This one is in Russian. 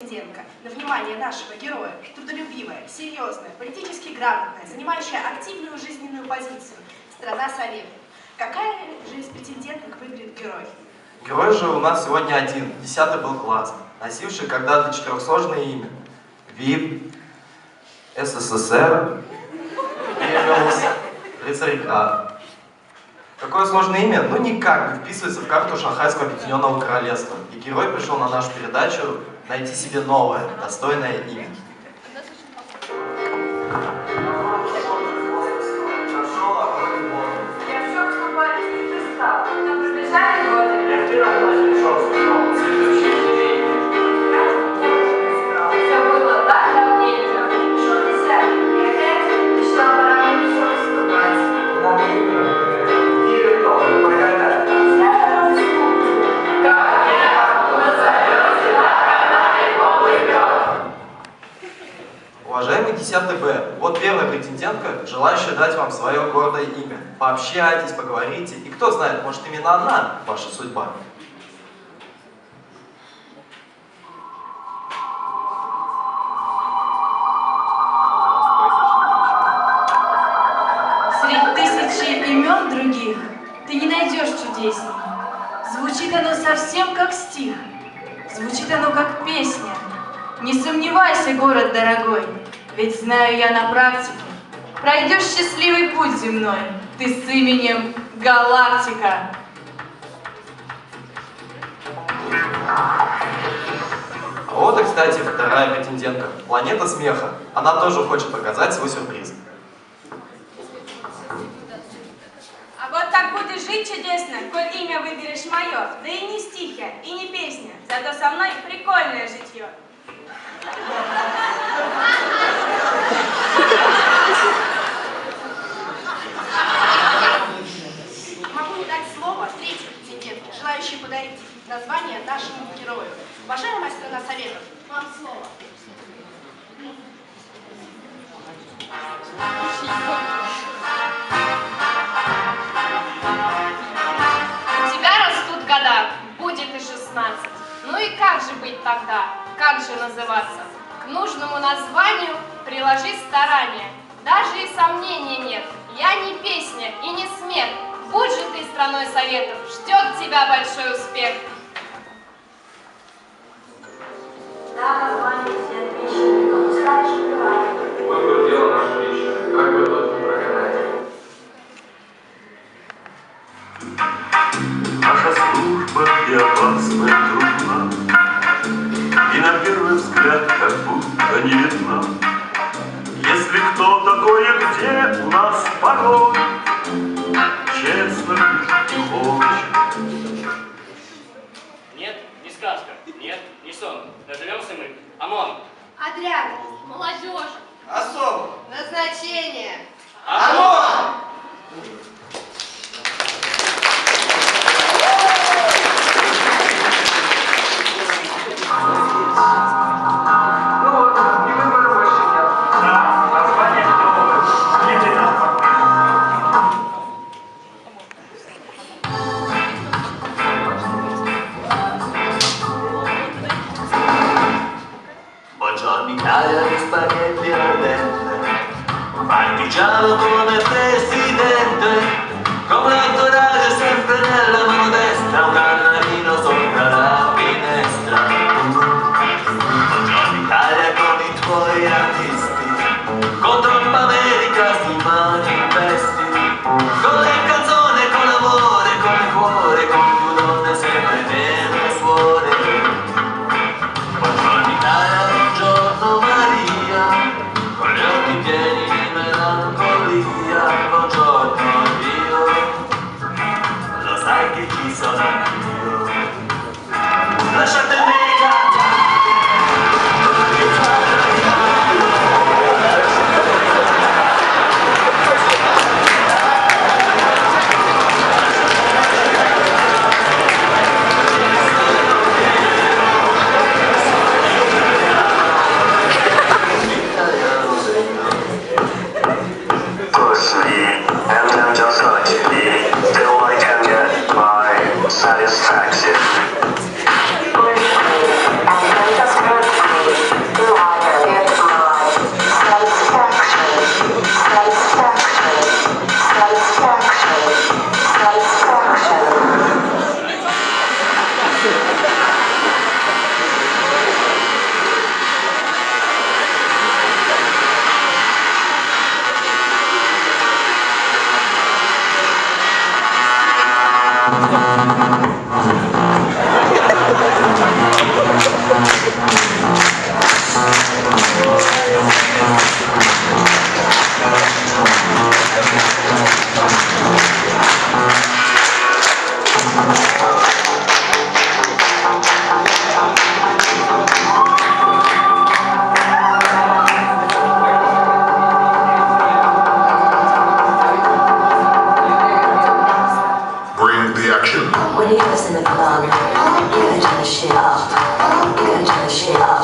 Денденко на внимание нашего героя, трудолюбивая, серьезная, политически грамотная, занимающая активную жизненную позицию, страна Советов. Какая же из претенденток выберет герой? Герой же у нас сегодня один, десятый был класс, носивший когда-то четырехсложное имя. ВИП, СССР, Эвелс, Рыцарь. Какое сложное имя? Ну никак не вписывается в карту Шанхайского Объединенного Королевства. И герой пришел на нашу передачу найти себе новое, достойное имя. Свое гордое имя. Пообщайтесь, поговорите, и кто знает, может именно она ваша судьба. Среди тысячи имен других ты не найдешь чудесней. Звучит оно совсем как стих, звучит оно как песня. Не сомневайся, город дорогой, ведь знаю я на практике. Пройдешь счастливый путь земной, ты с именем Галактика. А вот и, кстати, вторая претендентка, планета смеха. Она тоже хочет показать свой сюрприз. А вот так будешь жить чудесно, коль имя выберешь мое. Да и не стихи, и не песня, зато со мной прикольное житье. Желающей подарить название нашему герою. Уважаемая страна Советов, вам слово. У тебя растут года, будет и шестнадцать. Ну и как же быть тогда? Как же называться? К нужному названию приложи старания. Даже и сомнения нет. Я не песня и не смех. Будь же ты страной советов, ждет тебя большой успех. Да, название все отмечены, но пускай живет. Выбор дело наше личное, как бы тот не прогадать. Наша служба и опасна, трудна, И на первый взгляд как будто не видна. Если кто такое где у нас порой, ОМОН. Отряд. Молодежь. Особо! Назначение. Leave us in the club. Get into the shit. Get into the.